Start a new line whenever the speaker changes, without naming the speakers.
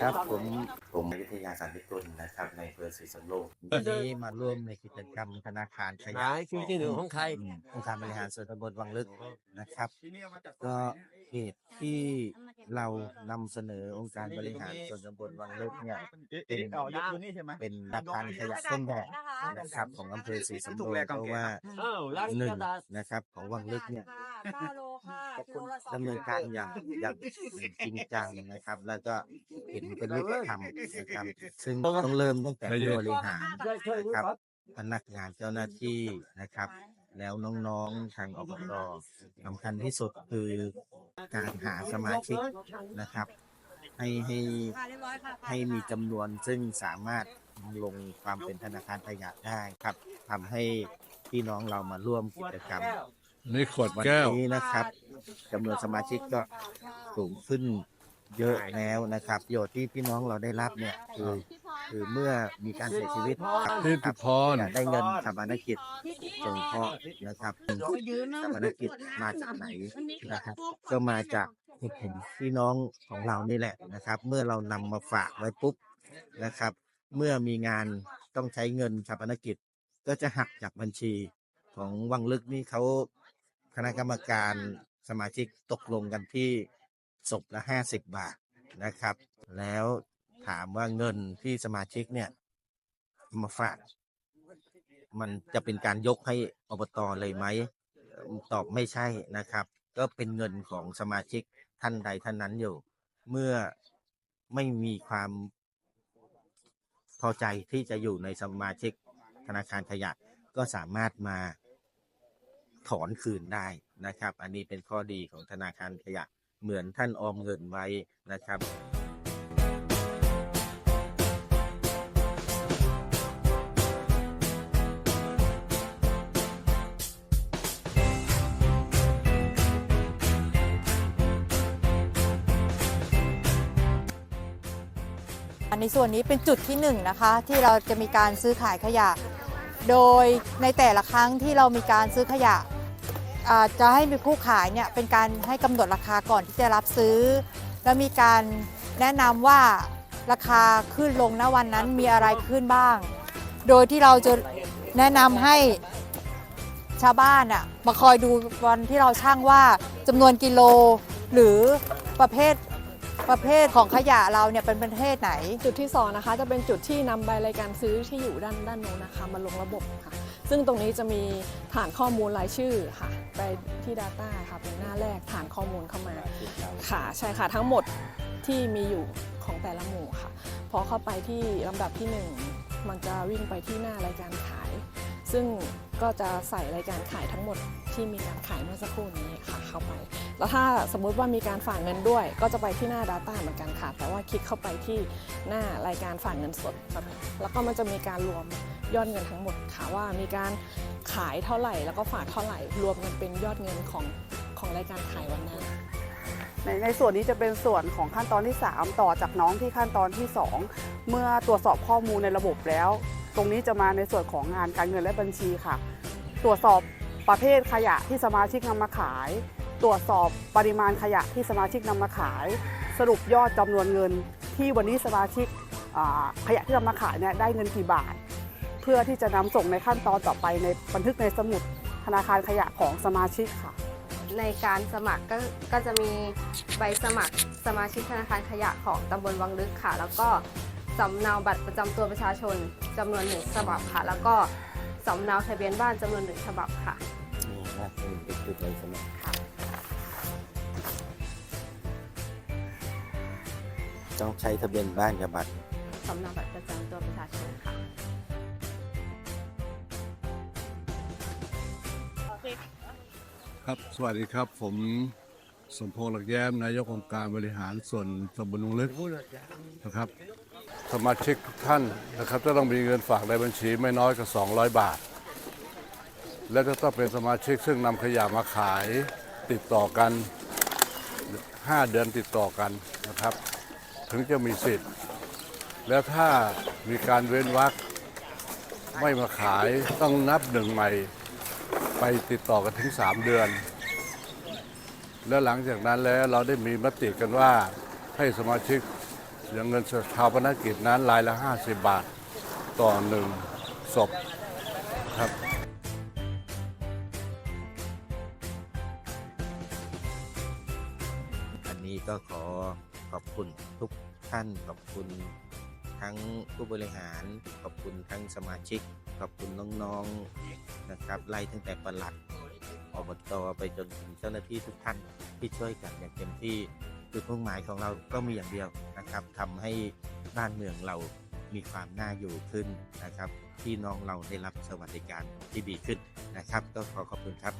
ครับผมผมวิทยาสันติกุลนะครับในอำเภอศรีสำโรงวันนี้มาร่วมในกิจกรรมธนาคารข
ไหน
ยะ
คิวที่หนึ่งของใคร
อืมองค์การบริหารส่วนตำบลวังลึกนะครับ ก็เหตุที่เรานำเสนอองค์การบริหารส่วนตำบลวังลึกเนี่ยเป็นเป็นธนาคารขยะต้นแบบนะครับของอำเภอศรีสำโรงเพราะว่า
เอ้าร้าน
หนึ่ง
กระดาษ
นะครับของวังลึกเนี่ย
ห้าโลค่ะกิโลละสอง
ดำเนินการอย่างอย่างจริงจังนะครับ แล้วก็เห็นเป็นรูปธรรมนะครับซึ่งต้องเริ่มตั้งแต่ผู้บริหาร
ใช่ใช่
นะครับพนักงานเจ้าหน้าที่นะครับ แล้วน้องๆทางอบตสำคัญที่สุดคือการหาสมาชิกนะครับ ให้ให้
ค่ะเรียบร้อยค่ะ
ให้มีจำนวนซึ่งสามารถลงความเป็นธนาคารขยะได้ครับทำให้พี่น้องเรามาร่วมกิจกรรม
นี่ขวด
วัน
แก้ว
นี้นะครับ จำนวนสมาชิกก็สูงขึ้นเยอะแล้วนะครับประโยชน์ที่พี่น้องเราได้รับเนี่ยคือคือเมื่อมีการเสียชีวิตครับ
ที่
ครั
ติ
บ
พร
อยากได้เงินชาปนกิจสงเคราะห์นะครับชาปนกิจมาจากไหนนะครับ ก็มาจากผมพี่น้องของเรานี่แหละนะครับ เมื่อเรานำมาฝากไว้ปุ๊บนะครับ เมื่อมีงานต้องใช้เงินชาปนกิจ ก็จะหักจากบัญชีของวังลึกนี่เขาคณะกรรมการ สมาชิกตกลงกันที่ศพละห้าสิบบาทนะครับ แล้วถามว่าเงินที่สมาชิกเนี่ยมาฝากมันจะเป็นการยกให้อบตเลยไหมตอบไม่ใช่นะครับ ก็เป็นเงินของสมาชิกท่านใดท่านนั้นอยู่ เมื่อไม่มีความพอใจที่จะอยู่ในสมาชิกธนาคารขยะก็สามารถมาถอนคืนได้ นะครับ อันนี้เป็นข้อดีของธนาคารขยะเหมือนท่านออมเงินไว้นะครับ
ในส่วนนี้เป็นจุดที่หนึ่งนะคะที่เราจะมีการซื้อขายขยะ โดยในแต่ละครั้งที่เรามีการซื้อขยะ จะให้มีผู้ขายเนี่ยเป็นการให้กำหนดราคาก่อนที่จะรับซื้อ แล้วมีการแนะนำว่าราคาขึ้นลงณวันนั้นมีอะไรขึ้นบ้าง โดยที่เราจะแนะนำให้ชาวบ้านอะมาคอยดูวันที่เราช่างว่าจำนวนกิโลหรือประเภท ประเภทของขยะเราเนี่ยเป็นประเภทไหน
จุดที่สองนะคะจะเป็นจุดที่นำใบรายการซื้อที่อยู่ด้านด้านโน้นนะคะ มาลงระบบค่ะ ซึ่งตรงนี้จะมีฐานข้อมูลรายชื่อค่ะ ไปที่ Data ค่ะเป็นหน้าแรกฐานข้อมูลเข้ามาค่ะใช่ค่ะทั้งหมดที่มีอยู่ของแต่ละหมู่ค่ะพอเข้าไปที่ลำดับที่ 1 มันจะวิ่งไปที่หน้ารายการขาย ซึ่งก็จะใส่รายการขายทั้งหมดที่มีการขายเมื่อสักครู่นี้ค่ะเข้าไป แล้วถ้าสมมุติว่ามีการฝากเงินด้วย ก็จะไปที่หน้า Data เหมือนกันค่ะ แต่ว่าคลิกเข้าไปที่หน้ารายการฝากเงินสด แล้วก็มันจะมีการรวมยอดเงินทั้งหมดค่ะว่ามีการขายเท่าไหร่ แล้วก็ฝากเท่าไหร่ รวมกันเป็นยอดเงินของของรายการขายวันนั้น
ในในส่วนนี้จะเป็นส่วนของขั้นตอนที่ 3 ต่อจากน้องที่ขั้นตอนที่ 2 เมื่อตรวจสอบข้อมูลในระบบแล้ว ตรงนี้จะมาในส่วนของงานการเงินและบัญชีค่ะ ตรวจสอบประเภทขยะที่สมาชิกนำมาขาย ตรวจสอบปริมาณขยะที่สมาชิกนำมาขาย สรุปยอดจำนวนเงิน ที่วันนี้สมาชิกขยะที่นำมาขายเนี่ยได้เงินกี่บาท เพื่อที่จะนำส่งในขั้นตอนต่อไปในบันทึกในสมุดธนาคารขยะของสมาชิกค่ะ
ในการสมัครก็ก็จะมีใบสมัครสมาชิกธนาคารขยะของตำบลวังลึกค่ะ แล้วก็ สำเนาบัตรประจำตัวประชาชนจำนวนหนึ่งฉบับค่ะ แล้วก็สำเนาทะเบียนบ้านจำนวนหนึ่งฉบับค่ะ
นี่นะเป็นจุดเลยสมัคร
ค่ะ
ต้องใช้ทะเบียนบ้านกับบัตร
สำเนาบัตรประจำตัวประชาชนค่ะ
ครับสวัสดีครับ ผมสมพงษ์หลักแย้มนายกองค์การบริหารส่วนตำบลลุงลึกนะครับ สมาชิกทุกท่านนะครับจะต้องมีเงินฝากในบัญชีไม่น้อยกว่า200 บาท และจะต้องเป็นสมาชิกซึ่งนำขยะมาขายติดต่อกัน 5 เดือนติดต่อกันนะครับ ถึงจะมีสิทธิ์ แล้วถ้ามีการเว้นวรรคไม่มาขายต้องนับหนึ่งใหม่ ไปติดต่อกันถึง 3 เดือน แล้วหลังจากนั้นแล้วเราได้มีมติกันว่าให้สมาชิก เสียเงินชาวพนักกิจนั้นรายละ 50 บาทต่อหนึ่งศพครับ
อันนี้ก็ขอขอบคุณทุกท่านขอบคุณทั้งผู้บริหาร ขอบคุณทั้งสมาชิก ขอบคุณน้องๆนะครับไล่ตั้งแต่ประหลัดอบตไปจนถึงเจ้าหน้าที่ทุกท่านที่ช่วยกันอย่างเต็มที่ จุดมุ่งหมายของเราก็มีอย่างเดียวนะครับทำให้บ้านเมืองเรามีความน่าอยู่ขึ้นนะครับพี่น้องเราได้รับสวัสดิการที่ดีขึ้นนะครับ ก็ขอขอบคุณครับ